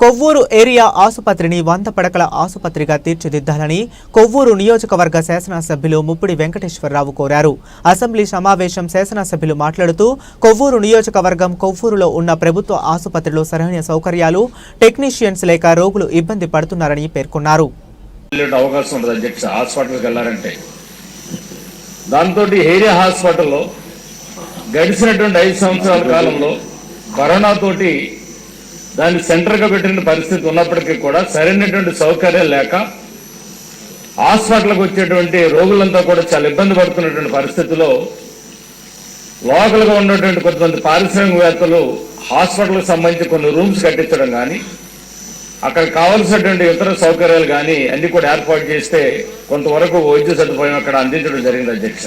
Kovvur area ఆసుపత్రిని వంద పడకల ఆసుపత్రిగా తీర్చిదిద్దాలని కొవ్వూరు నియోజకవర్గ శాసనసభ్యులు ముప్పిడి వెంకటేశ్వరరావు కోరారు. అసెంబ్లీ సమావేశం శాసనసభ్యులు మాట్లాడుతూ కొవ్వూరు నియోజకవర్గం కొవ్వూరులో ఉన్న ప్రభుత్వ ఆసుపత్రిలో సరైన సౌకర్యాలు టెక్నీషియన్స్ లేక రోగులు ఇబ్బంది పడుతున్నారని పేర్కొన్నారు. దాంతో ఏరియా హాస్పిటల్లో గడిచినటువంటి ఐదు సంవత్సరాల కాలంలో కరోనా తోటి దాన్ని సెంటర్గా పెట్టిన పరిస్థితి ఉన్నప్పటికీ కూడా సరైనటువంటి సౌకర్యాలు లేక హాస్పిటల్కి వచ్చేటువంటి రోగులంతా కూడా చాలా ఇబ్బంది పడుతున్నటువంటి పరిస్థితిలో లోకల్గా ఉన్నటువంటి కొంతమంది పారిశ్రామికవేత్తలు హాస్పిటల్కి సంబంధించి కొన్ని రూమ్స్ కట్టించడం కానీ అక్కడ కావలసినటువంటి ఇతర సౌకర్యాలు కానీ అన్ని కూడా ఏర్పాటు చేస్తే కొంతవరకు వైద్య సదుపాయం అక్కడ అందించడం జరిగింది అధ్యక్ష.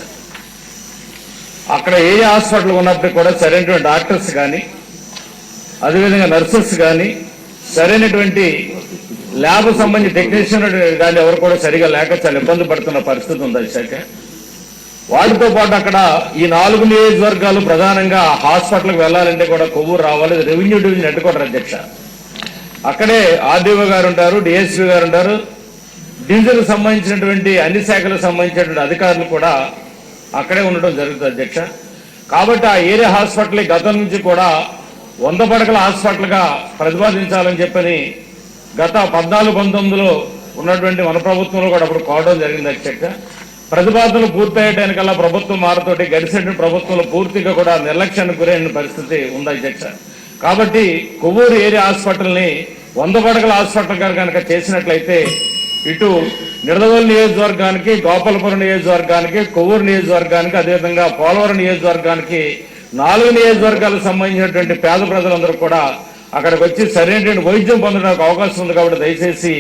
అక్కడ ఏ హాస్పిటల్ ఉన్నప్పటికీ కూడా సరైనటువంటి డాక్టర్స్ కానీ అదేవిధంగా నర్సెస్ కానీ సరైనటువంటి ల్యాబ్ సంబంధించి టెక్నీషియన్ కానీ ఎవరు కూడా సరిగా లేక చాలా ఇబ్బంది పడుతున్న పరిస్థితి ఉంది శాఖ వాటితో పాటు అక్కడ ఈ నాలుగు నియోజకవర్గాలు ప్రధానంగా హాస్పిటల్కి వెళ్ళాలంటే కూడా కొవ్వూరు రావాలి రెవెన్యూ డివిజన్ హెడ్ అధ్యక్ష. అక్కడే ఆర్డీఓ గారు ఉంటారు డిఎస్పీ గారు ఉంటారు. డివిజన్కు సంబంధించినటువంటి అన్ని శాఖలకు సంబంధించినటువంటి అధికారులు కూడా అక్కడే ఉండడం జరుగుతుంది అధ్యక్ష. కాబట్టి ఆ ఏరియా హాస్పిటల్ గతం నుంచి కూడా వంద పడకల హాస్పిటల్గా ప్రతిపాదించాలని చెప్పని గత పద్నాలుగు పంతొమ్మిదిలో ఉన్నటువంటి మన ప్రభుత్వంలో కూడా అప్పుడు కావడం జరిగింది అధ్యక్ష. ప్రతిపాదనలు పూర్తయ్యేటానికల్లా ప్రభుత్వం మారతోటి గడిచినటువంటి ప్రభుత్వంలో పూర్తిగా కూడా నిర్లక్ష్యానికి గురైన పరిస్థితి ఉంది అధ్యక్ష. కాబట్టి కొవ్వూరు ఏరియా హాస్పిటల్ని వంద పడకల హాస్పిటల్ కనుక చేసినట్లయితే ఇటు నిడదవోలు నియోజకవర్గానికి గోపాలపురం నియోజకవర్గానికి కొవ్వూరు నియోజకవర్గానికి అదేవిధంగా పోలవరం నియోజకవర్గానికి నాలుగు నియోజకవర్గాలకు సంబంధించినటువంటి పేద ప్రజలందరూ కూడా అక్కడికి వచ్చి సరైనటువంటి వైద్యం పొందడానికి అవకాశం ఉంది కాబట్టి దయచేసి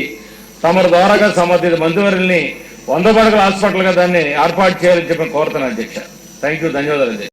తమరు ద్వారాగా సంబంధిత మంత్రివర్యుల్ని వంద పడకల హాస్పిటల్గా దాన్ని ఏర్పాటు చేయాలని చెప్పి కోరుతున్నాను అధ్యక్ష. థ్యాంక్ యూ ధన్యవాదాలు